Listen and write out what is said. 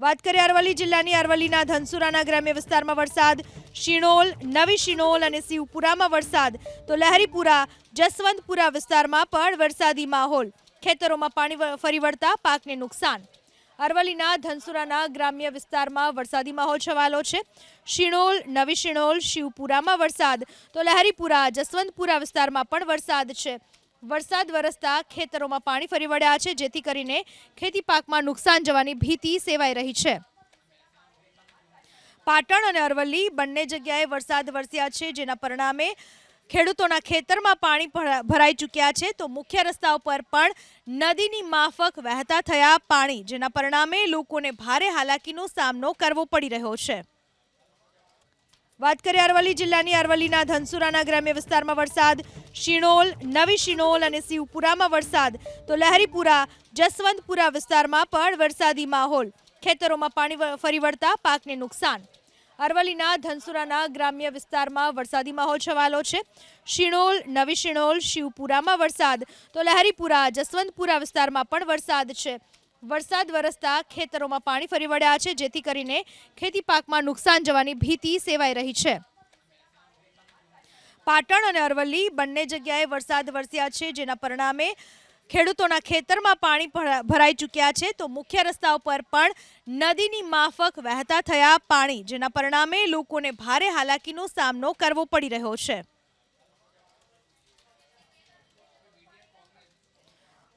વાત કરીએ અરવલ્લી જિલ્લાની. અરવલ્લીના ધનસુરાના ગ્રામ્ય વિસ્તારમાં વરસાદ, શિણોલ, નવી શિણોલ અને શિવપુરામાં વરસાદ. તો લહેરીપુરા, જસવંતપુરા વિસ્તારમાં પણ વરસાદી માહોલ. ખેતરોમાં પાણી ફરી વળતા પાકને નુકસાન. અરવલ્લીના ધનસુરાના ગ્રામ્ય વિસ્તારમાં વરસાદી માહોલ છવાયેલો છે. શિણોલ, નવી શિણોલ, શિવપુરામાં વરસાદ. તો લહેરીપુરા, જસવંતપુરા વિસ્તારમાં પણ વરસાદ છે. વરસાદ વરસતા ખેતરોમાં પાણી ફરી વળ્યા છે, જેથી કરીને ખેતી પાકમાં નુકસાન જવાની ભીતિ સેવાઈ રહી છે. પાટણ અને અરવલ્લી બંને જગ્યાએ વરસાદ વરસ્યા છે, જેના પરિણામે ખેડૂતોના ખેતરમાં પાણી ભરા- ભરાઈ ચૂક્યા છે. તો મુખ્ય રસ્તા ઉપર પણ નદીની માફક વહેતા થયા પાણી, જેના પરિણામે લોકોને ભારે હાલાકીનો સામનો કરવો પડી રહ્યો છે. વાત કરીએ અરવલ્લી જિલ્લાની. અરવલ્લીના ધનસુરાના ગ્રામ્ય વિસ્તારમાં વરસાદ, શિણોલ, નવી શિણોલ અને શિવપુરામાં વરસાદ. તો લહેરીપુરા, જસવંતપુરા વિસ્તારમાં પણ વરસાદી માહોલ. ખેતરોમાં પાણી ફરી વળતા પાકને નુકસાન. અરવલ્લીના ધનસુરાના ગ્રામ્ય વિસ્તારમાં વરસાદી માહોલ છવાયેલો છે. શિણોલ, નવી શિણોલ, શિવપુરામાં વરસાદ. તો લહેરીપુરા, જસવંતપુરા વિસ્તારમાં પણ વરસાદ છે. વરસાદ વરસતા ખેતરોમાં પાણી ફરી વળ્યા છે, જેથી કરીને ખેતી પાકમાં નુકસાન જવાની ભીતિ સેવાઈ રહી છે. પાટણ અને અરવલ્લી બંને જગ્યાએ વરસાદ વરસ્યા છે, જેના પરિણામે ખેડૂતોના ખેતરમાં પાણી ભરા- ભરાઈ ચૂક્યા છે. તો મુખ્ય રસ્તા ઉપર પણ નદીની માફક વહેતા થયા પાણી, જેના પરિણામે લોકોને ભારે હાલાકીનો સામનો કરવો પડી રહ્યો છે.